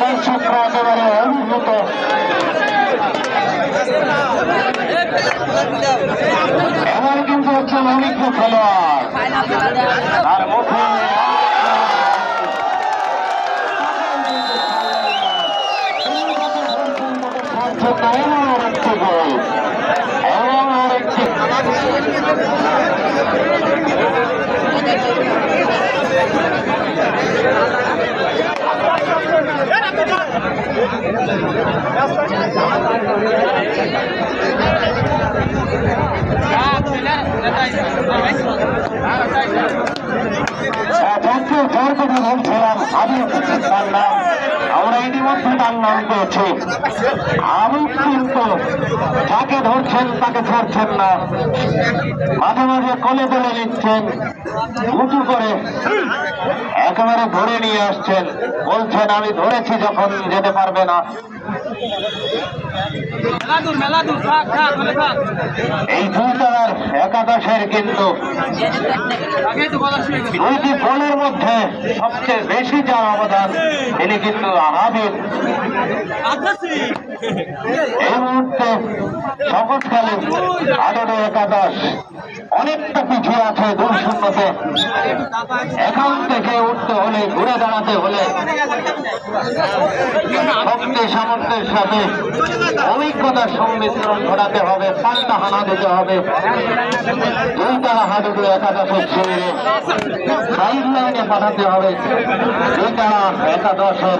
দর্শকরা একেবারে অভিভূত এবার কিন্তু হচ্ছেন অভিজ্ঞ খেলোয়াড়। আর মুখে এমন আমরা ইতিমধ্যে তার নাম পেয়েছি আমি কিন্তু যাকে ধরছেন, তাকে ছাড়ছেন না। মাঝে মাঝে কোলে তুলে নিচ্ছেন উঁচু করে একেবারে ধরে নিয়ে আসছেন। বলছেন, আমি ধরেছি যখন, যেতে পারবে না। বলে এই দুই একাদশের কিন্তু দুইটি গোলের মধ্যে সবচেয়ে বেশি যার অবদান, তিনি কিন্তু হাবিব এই মুহূর্তে শপথকালে আঠারো একাদশ। অনেকটা পিছিয়ে আছে দুই শূন্যতে। এখান থেকে উঠতে হলে, ঘুরে দাঁড়াতে হলে শক্তি, সামর্থ্যের সাথে অভিজ্ঞতার সংমিশ্রণ ঘটাতে হবে, পাল্টা হানা দিতে হবে। দুই তারা হাডুডু একাদশের শিবিরে সাইড লাইনে পাঠাতে হবে। দুই তারা একাদশের